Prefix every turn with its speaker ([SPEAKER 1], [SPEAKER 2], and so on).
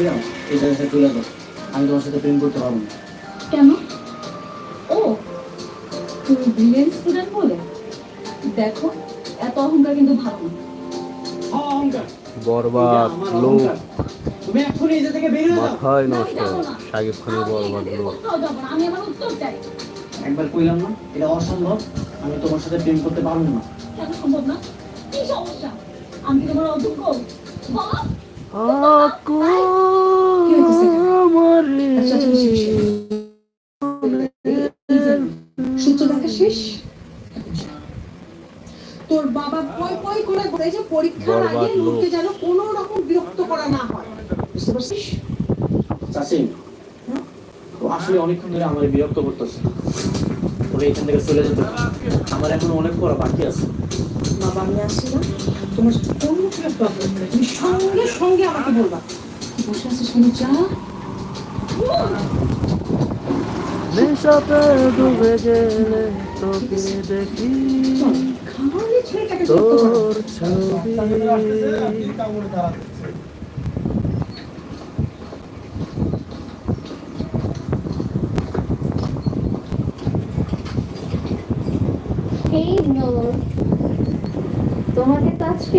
[SPEAKER 1] ফিরাও এই জায়গাটা চলে যাও। আমি তোমার সাথে প্রেম করতে পারব না।
[SPEAKER 2] কেন? ও তুমি ব্রিলিয়েন্ট স্টুডেন্ট বলে? দেখো এত অহংকার কিন্তু ভালো না।
[SPEAKER 1] অহংকার।
[SPEAKER 3] বরবাদ লোক
[SPEAKER 1] তুমি এক্ষুনি এই থেকে বেরিয়ে যাও।
[SPEAKER 3] মাথায় নষ্ট। সাকিব খানের
[SPEAKER 2] আমি
[SPEAKER 3] বরবাদ লোক
[SPEAKER 2] আমি আমার উত্তর চাই।
[SPEAKER 1] একবার কইলাম না এটা অসম্ভব। আমি তোমার সাথে প্রেম করতে পারব না।
[SPEAKER 2] কেন সম্ভব না? কি সমস্যা? আমি তোমার অযোগ্য? বলো
[SPEAKER 4] সূত্র দেখা শেষ? তোর বাবা পয় পয় করে বলে যে পরীক্ষার আগে লোককে যেন কোনো রকম বিরক্ত করা না হয়। বুঝতে পারছিস?
[SPEAKER 1] চাষি আসলে অনেকক্ষণ ধরে আমার বিরক্ত করতেছে। ওরা এখান থেকে চলে যেতে আমার এখন অনেক পড়া বাকি আছে।
[SPEAKER 4] বাবা আমি আসছি না। তোমার কোনো প্রবলেম তুমি সঙ্গে সঙ্গে আমাকে বলবা। বসে আছিস কেন? চা
[SPEAKER 3] নেশাতে ডুবে গেলে তোকে দেখি। তোর ছবি।
[SPEAKER 5] তোমাকে তো আজকে